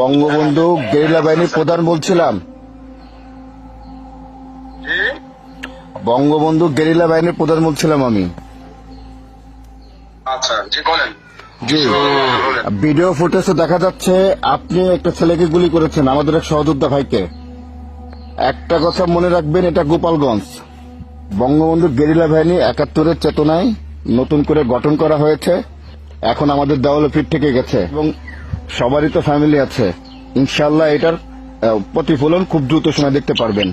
Bangabandhu guerrilla বাহিনীর প্রধান বলছিলাম। বঙ্গবন্ধু গেরিলা বাহিনীর প্রধান বলছিলাম আমি। আচ্ছা জি ভিডিও ফুটেজে দেখা যাচ্ছে আপনি একটা ছেলেকে গুলি করেছেন আমাদের এক সহযোদ্ধা ভাইকে। একটা কথা মনে রাখবেন এটা গোপালগঞ্জ। বঙ্গবন্ধু গেরিলা বাহিনী একাত্তরের চেতনায় নতুন করে গঠন করা হয়েছে এখন আমাদের দেওয়ালে পিঠ থেকে গেছে। এবং সবারই তো ফ্যামিলি আছে। ইনশাল্লাহ এটার প্রতিফলন খুব দ্রুত সময় দেখতে পারবেন।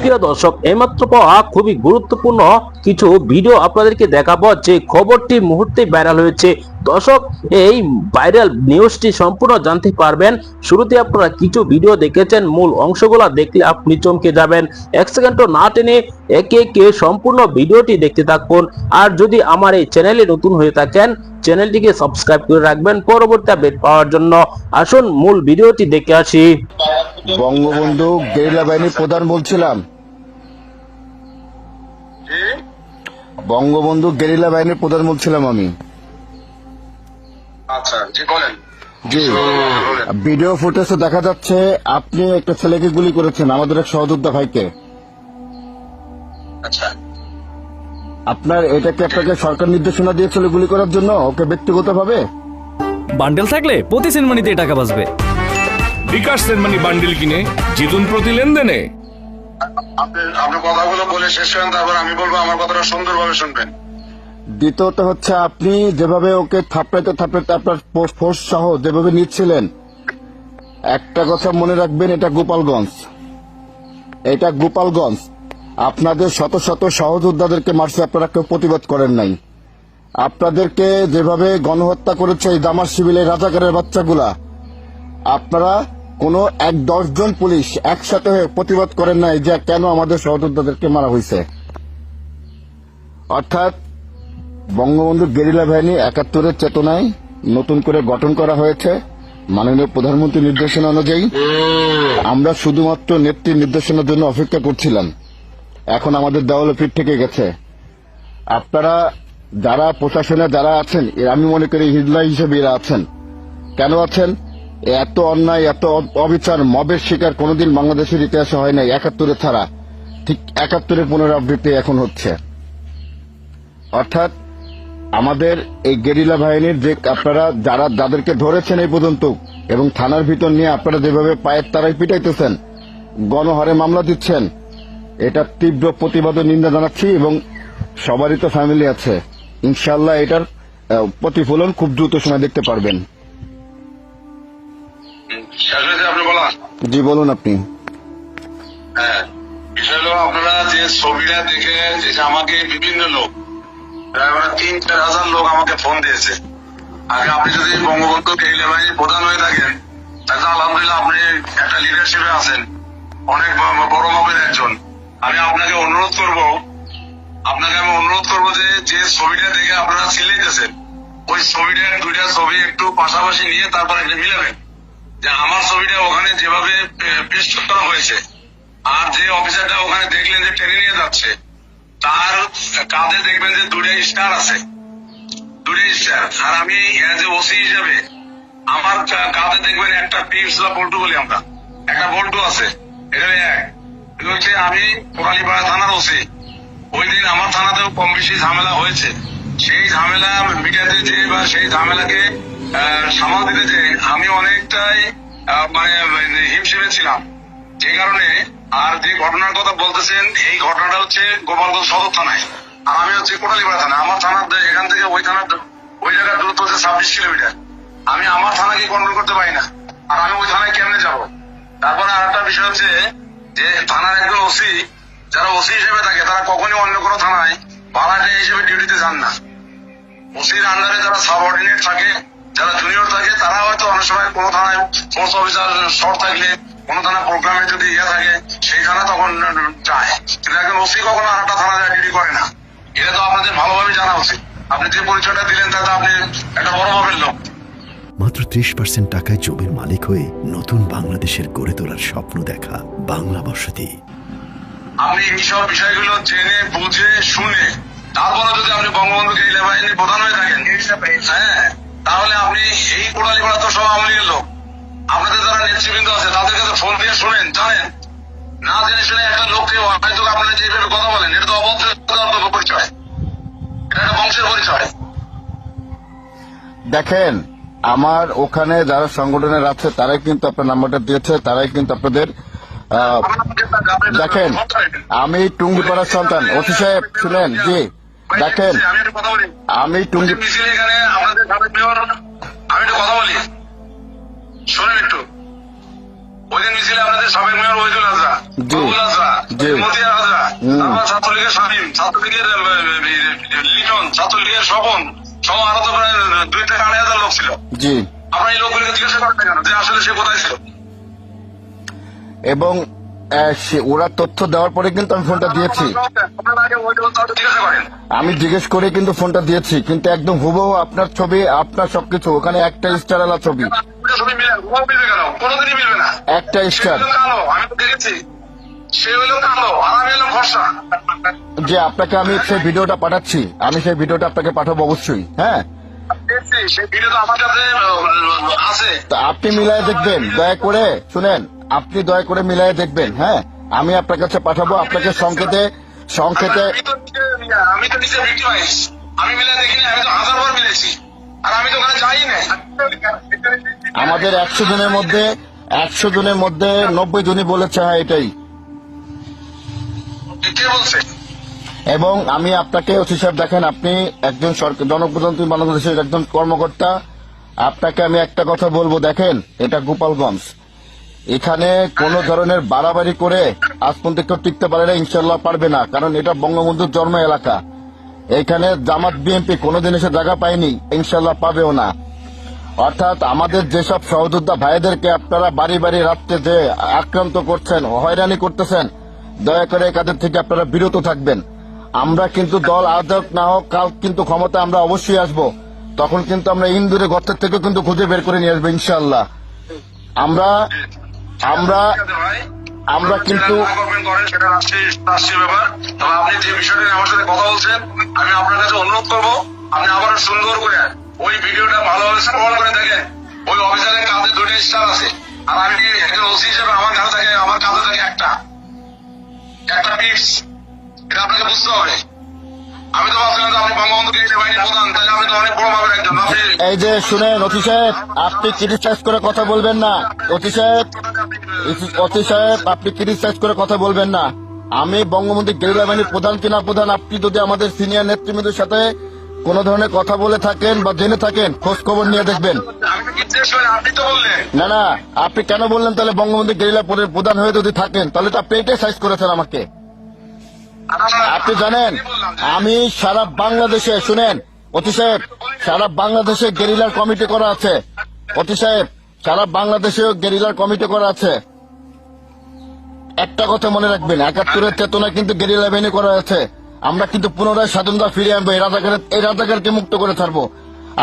প্রিয় দর্শক, এইমাত্র পাওয়া খুবই গুরুত্বপূর্ণ কিছু ভিডিও আপনাদেরকে দেখাবো। যে খবরটি মুহূর্তে ভাইরাল হয়েছে। দর্শক, এই ভাইরাল নিউজটি সম্পূর্ণ জানতে পারবেন। শুরুতে আপনারা কিছু ভিডিও দেখেছেন। মূল অংশগুলো দেখলে আপনি চমকে যাবেন। এক সেকেন্ডও না টেনে একে একে সম্পূর্ণ ভিডিওটি দেখতে থাকুন। আর যদি আমার এই চ্যানেলে নতুন হয়ে থাকেন চ্যানেলটিকে সাবস্ক্রাইব করে রাখবেন। পরবর্তী আপডেট পাওয়ার জন্য আসুন মূল ভিডিওটি দেখে আসি। বঙ্গবন্ধু গেরিলা বাহিনীর প্রধান বলছিলাম। বঙ্গবন্ধু গেরিলা বাহিনীর প্রধান বলছিলাম আমি। আচ্ছা জি বলেন। জি। বলেন। ভিডিও ফুটেজে দেখা যাচ্ছে আপনি একটা ছেলেকে গুলি করেছেন আমাদের এক সহযোদ্ধা ভাইকে। আচ্ছা। আপনার এটা কি আপনাকে সরকার নির্দেশনা দিয়েছিল গুলি করার জন্য ওকে ব্যক্তিগতভাবে? বান্ডেল থাকলে প্রতি সিনেমানিতে টাকা বাঁচবে। বিকাশ সেনমানি বান্ডিল কিনে জিতুন প্রতি লেনদেনে। আপনি কথাগুলো বলে শেষ করেন তারপর আমি বলব আমার কথাটা সুন্দরভাবে শুনবেন। দ্বিতীয়ত হচ্ছে আপনি যেভাবে ওকে থাপড়াইতে থাপড়াইতে আপনার ফোর্স সহ যেভাবে নিচ্ছিলেন একটা কথা মনে রাখবেন এটা গোপালগঞ্জ। এটা গোপালগঞ্জ। আপনাদের শত শত সহযোদ্ধাদেরকে মারছে আপনারা কেউ প্রতিবাদ করেন নাই। আপনাদেরকে যেভাবে গণহত্যা করেছে এই দামার শিবিলের রাজাকারের বাচ্চাগুলা আপনারা কোনো এক দশজন পুলিশ একসাথে প্রতিবাদ করেন নাই যে কেন আমাদের সহযোদ্ধাদেরকে মারা হয়েছে। অর্থাৎ বঙ্গবন্ধু গেরিলা বাহিনী একাত্তরের চেতনায় নতুন করে গঠন করা হয়েছে। মাননীয় প্রধানমন্ত্রী নির্দেশনা অনুযায়ী আমরা শুধুমাত্র নেত্রীর নির্দেশনার জন্য অপেক্ষা করছিলাম। এখন আমাদের দেওয়ালে পিঠ থেকে গেছে। আপনারা যারা প্রশাসনে যারা আছেন আমি মনে করি হিজলা হিসেবে এরা আছেন। কেন আছেন? এত অন্যায়, এত অবিচার, মবের শিকার কোনোদিন বাংলাদেশের ইতিহাসে হয় নাই। একাত্তরে ছাড়া ঠিক একাত্তরের পুনরাবৃত্তি এখন হচ্ছে। অর্থাৎ আমাদের এই গেরিলা বাহিনীর যে আপনারা যারা, যাদেরকে ধরেছেন এই পর্যন্ত এবং থানার ভিতর নিয়ে আপনারা যেভাবে পায়ের তারাই পিটাইতেছেন, গণহারে মামলা দিচ্ছেন, এটা তীব্র প্রতিবাদ নিন্দা জানাচ্ছি এবং সবারই তো ফ্যামিলি আছে। ইনশাল্লাহ এটার প্রতিফলন খুব দ্রুত সময় দেখতে পারবেন। জি বলুন আপনি। হ্যাঁ বিষয় হলো আপনারা যে ছবিটা দেখে আমাকে বিভিন্ন লোক প্রায় মানে তিন চার হাজার লোক আমাকে ফোন দিয়েছে। আগে আপনি যদি বঙ্গবন্ধু বাহিনীর প্রধান হয়ে থাকেন তাহলে আলহামদুলিল্লাহ আপনি একটা লিডারশিপে আছেন। অনেক বড় মাপের একজন। আমি আপনাকে অনুরোধ করব আপনাকে আমি অনুরোধ করব যে যে ছবিটা দেখে আপনারা সিলেটেছেন ওই ছবিটার দুইটা ছবি একটু পাশাপাশি নিয়ে তারপরে এটা মিলাবেন। যে আমার ছবিটা ওখানে যেভাবে পেশ করা হয়েছে, আর যে অফিসারটা ওখানে দেখলেন যে টেনে নিয়ে যাচ্ছে, তার কাঁধে দেখবেন যে দুটো স্টার আছে। দুটো স্টার আর আমি এজ এ ওসি হিসাবে, আমার কা- কাঁধে দেখবেন একটা পিপস বা বল্টু বলি আমরা। একটা বল্টু আছে, এটা এক। হচ্ছে আমি কোরালীপাড়া থানার ওসি ওই দিন আমার থানাতেও কম বেশি ঝামেলা হয়েছে। সেই ঝামেলা মিটাতে যে বা সেই ঝামেলাকে সামাল দিতে যে আমি অনেকটাই মানে হিমশিমে ছিলাম। যে কারণে আর যে ঘটনার কথা বলতেছেন, এই ঘটনাটা হচ্ছে গোপালগঞ্জ সদর থানায়। আর আমি হচ্ছে কোটালীপাড়া থানা আমার থানার এখান থেকে ওই থানার ওই জায়গার দূরত্ব হচ্ছে ছাব্বিশ কিলোমিটার। আমি আমার থানাকে কন্ট্রোল করতে পারি না। আর আমি ওই থানায় কেমনে যাব? তারপরে আর একটা বিষয় হচ্ছে যে, থানার একজন ওসি, যারা ওসি হিসেবে থাকে, তারা কখনই অন্য কোনো থানায় ভাড়াটে হিসেবে ডিউটিতে যান না। ওসির আন্ডারে যারা সাবঅর্ডিনেট থাকে যারা জুনিয়র থাকে তারা হয়তো অনেক সময় কোনো থানায় ফোর্স অফিসার শর্ট থাকলে কোনো থানা প্রোগ্রামে যদি ইয়ে থাকে সেই থানা তখন যায়। কিন্তু একজন ওসি কখনো আর একটা থানা ডিউটি করে না। এটা তো আপনাদের ভালোভাবে জানা উচিত। আপনি যে পরিচয়টা দিলেন তাতে আপনি একটা বড় মাপের লোক। মাত্র ত্রিশ পার্সেন্ট টাকায় জমির মালিক হয়ে নতুন বাংলাদেশের গড়ে তোলার স্বপ্ন দেখা বাংলা বসতি। আপনি এইসব বিষয়গুলো জেনে বুঝে শুনে তারপরে যদি আপনি বঙ্গবন্ধু গেরিলা বাহিনীর প্রধান হয়ে থাকেন হ্যাঁ তাহলে আপনি এই কোড়ালি করা তো সব আওয়ামী লীগের লোক আপনাদের যারা নেতৃবৃন্দ আছে তাদের কাছে ফোন দিয়ে শুনেন জানেন? না জেনে শুনে একটা লোককে হয়তো আপনারা যেভাবে কথা বলেন এটা তো অবদ্ধ পরিচয়। এটা একটা বংশের পরিচয়। দেখেন আমার ওখানে যারা সংগঠনের আছে তারাই কিন্তু আপনার নাম্বারটা দিয়েছে তারাই কিন্তু আপনাদের দেখেন আমি টুঙ্গিপাড়ার সন্তান। অতি সাহেব শুনেন জি। দেখেন আমি টুঙ্গি আমি একটু কথা বলি। শোনেন একটু। ওই দিন মিছিলে আপনাদের সাবেক মেয়র বাবুল। মতিয়া তারপর ছাত্রলীগের শামীম ছাত্রলীগের লিটন ছাত্রলীগের স্বপন সহ আরও তো প্রায় দুই থেকে আড়াই হাজার লোক ছিল। আপনার এই লোকগুলিকে জিজ্ঞাসা করেন না কেন? যে আসলে সে কোথায় ছিল? এবং ওরা তথ্য দেওয়ার পরে কিন্তু আমি ফোনটা দিয়েছি। আমি জিজ্ঞেস করে কিন্তু ফোনটা দিয়েছি কিন্তু একদম হুবহু আপনার ছবি আপনার সবকিছু ওখানে একটা স্টারলা ছবি। মিলে মিলবে কেন কোনোদিনই মিলবে না। একটা সে স্টার কালো আমি তো দেখেছি। সে হলো কালো আর আমি ফর্সা। যে আপনাকে আমি সেই ভিডিওটা পাঠাচ্ছি আমি সেই ভিডিওটা আপনাকে পাঠাবো অবশ্যই হ্যাঁ? আপনি মিলায় দেখবেন দয়া করে শুনেন আপনি দয়া করে মিলায় দেখবেন হ্যাঁ? আমি আপনার কাছে পাঠাবো আপনাকে সংকেতে সংকেতে আমি তো নিজে আমি তো নিজে আমি মিলে দেখিনি আমি তো হাজার বার মিলেছি আমাদের একশো জনের মধ্যে একশো জনের মধ্যে নব্বই জনই বলেছে হ্যাঁ এটাই। এবং আমি আপনাকে ওসি সাহেব দেখেন আপনি একজন জনপ্রতিনিধি বাংলাদেশের একজন কর্মকর্তা। আপনাকে আমি একটা কথা বলব দেখেন এটা গোপালগঞ্জ। এখানে কোনো ধরনের বাড়াবাড়ি করে আজ পর্যন্ত কেউ টিকতে পারে না ইনশাল্লাহ পারবে না কারণ এটা বঙ্গবন্ধুর জন্ম এলাকা। এখানে জামাত বিএনপি কোনোদিন এসে জায়গা পায়নি ইনশাল্লাহ পাবেও না। অর্থাৎ আমাদের যেসব সহযোদ্ধা ভাইদেরকে আপনারা বাড়ি বাড়ি রাত্রে যে আক্রান্ত করছেন, হয়রানি করতেছেন, দয়া করে কাজের থেকে আপনারা বিরত থাকবেন। আমরা কিন্তু দল আজ হোক না হোক, কাল কিন্তু ক্ষমতা আমরা অবশ্যই আসব। তখন কিন্তু আমরা ইন্দুরে গর্তের থেকে কিন্তু খুঁজে বের করে নিয়ে আসব ইনশাল্লাহ আমরা আমরা আমরা কিন্তু যেটা গভর্নমেন্ট করেন সেটা রাষ্ট্রীয় রাষ্ট্রীয় ব্যাপার। তবে আপনি যে বিষয়টা আমার সাথে কথা বলছেন আমি আপনার কাছে অনুরোধ করব আপনি আবার সুন্দর করে ওই ভিডিওটা ভালোভাবে শ্রবণ করে দেখেন। ওই অফিসারের কাঁধে দুটি স্টার আছে। আর আমি একজন ওসি হিসেবে আমার কাছে থাকে? আমার কাঁধে থাকে একটা। একটা পিস এটা আপনাকে বুঝতে হবে। এই যে শুনেন অতি সাহেব আপনি ক্রিটিসাইজ করে কথা বলবেন না। অতি সাহেব অতি সাহেব আপনি ক্রিটিসাইজ করে কথা বলবেন না। আমি বঙ্গবন্ধু গেরিলা বাহিনীর প্রধান কিনা প্রধান আপনি যদি আমাদের সিনিয়র নেতৃবৃন্দের সাথে কোন ধরনের কথা বলে থাকেন বা জেনে থাকেন খোঁজ খবর নিয়ে দেখবেন। না না আপনি কেন বললেন তাহলে বঙ্গবন্ধু গেরিলা পরে প্রধান হয়ে যদি থাকেন তাহলে তো আপনি এটাই সাইজ করেছেন আমাকে। আপনি জানেন, আমি সারা বাংলাদেশে, শুনেন, অতি সাহেব, সারা বাংলাদেশে গেরিলার কমিটি করা আছে। অতি সাহেব, সারা বাংলাদেশেও গেরিলার কমিটি করা আছে। একটা কথা মনে রাখবেন, একাত্তরের চেতনা কিন্তু গেরিলা বাহিনী করা আছে। আমরা কিন্তু পুনরায় স্বাধীনতা ফিরিয়ে আনব, এই রাজাকারের এই রাজাকারকে মুক্ত করে ছাড়বো।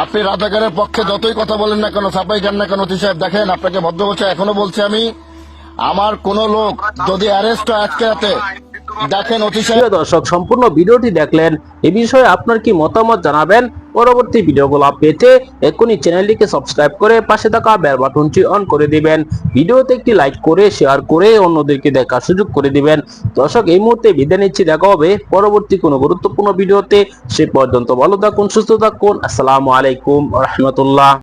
আপনি রাজাকারের পক্ষে যতই কথা বলেন না কেন সাপাই যান না কেন, অতি সাহেব, দেখেন, আপনাকে ভদ্র বলছে এখনও বলছি আমি, আমার কোন লোক যদি অ্যারেস্ট হয় আজকে রাতে দেখেন অতি প্রিয় দর্শক, সম্পূর্ণ ভিডিওটি দেখলেন, এ বিষয়ে আপনার কি মতামত জানাবেন? পরবর্তী ভিডিওগুলো পেতে এক্ষুনি চ্যানেলটিকে সাবস্ক্রাইব করে পাশে থাকা বেল বাটনটি অন করে দিবেন। ভিডিওতে একটি লাইক করে, শেয়ার করে অন্যদেরকে দেখার সুযোগ করে দিবেন। দর্শক, এই মুহূর্তে বিদায় নিচ্ছি। দেখা হবে পরবর্তী কোনো গুরুত্বপূর্ণ ভিডিওতে। সে পর্যন্ত ভালো থাকুন, সুস্থ থাকুন। আসসালামু আলাইকুম রহমতুল্লাহ।